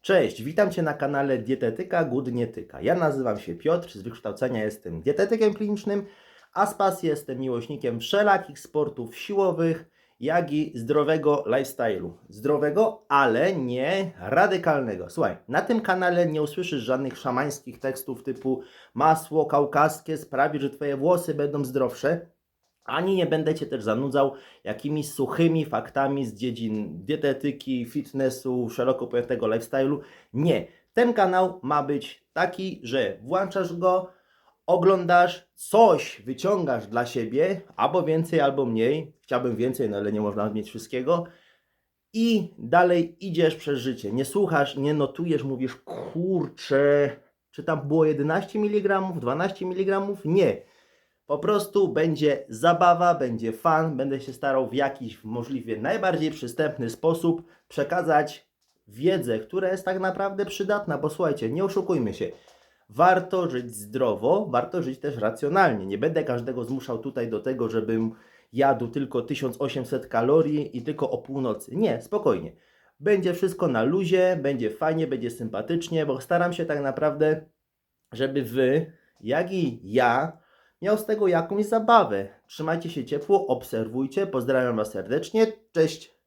Cześć, witam Cię na kanale Dietetyka Głodnietyka. Ja nazywam się Piotr, z wykształcenia jestem dietetykiem klinicznym, a z pasji jestem miłośnikiem wszelakich sportów siłowych, jak i zdrowego lifestyle'u. Zdrowego, ale nie radykalnego. Słuchaj, na tym kanale nie usłyszysz żadnych szamańskich tekstów typu masło kaukaskie sprawi, że Twoje włosy będą zdrowsze. Ani nie będę Cię też zanudzał jakimiś suchymi faktami z dziedzin dietetyki, fitnessu, szeroko pojętego lifestyle'u. Nie. Ten kanał ma być taki, że włączasz go, oglądasz, coś wyciągasz dla siebie, albo więcej, albo mniej. Chciałbym więcej, no ale nie można mieć wszystkiego. I dalej idziesz przez życie. Nie słuchasz, nie notujesz, mówisz, kurczę, czy tam było 11 mg, 12 mg? Nie. Po prostu będzie zabawa, będzie fan, będę się starał w jakiś możliwie najbardziej przystępny sposób przekazać wiedzę, która jest tak naprawdę przydatna, bo słuchajcie, nie oszukujmy się. Warto żyć zdrowo, warto żyć też racjonalnie. Nie będę każdego zmuszał tutaj do tego, żebym jadł tylko 1800 kalorii i tylko o północy. Nie, spokojnie. Będzie wszystko na luzie, będzie fajnie, będzie sympatycznie, bo staram się tak naprawdę, żeby wy, jak i ja, miał z tego jakąś zabawę. Trzymajcie się ciepło, obserwujcie, pozdrawiam Was serdecznie, cześć!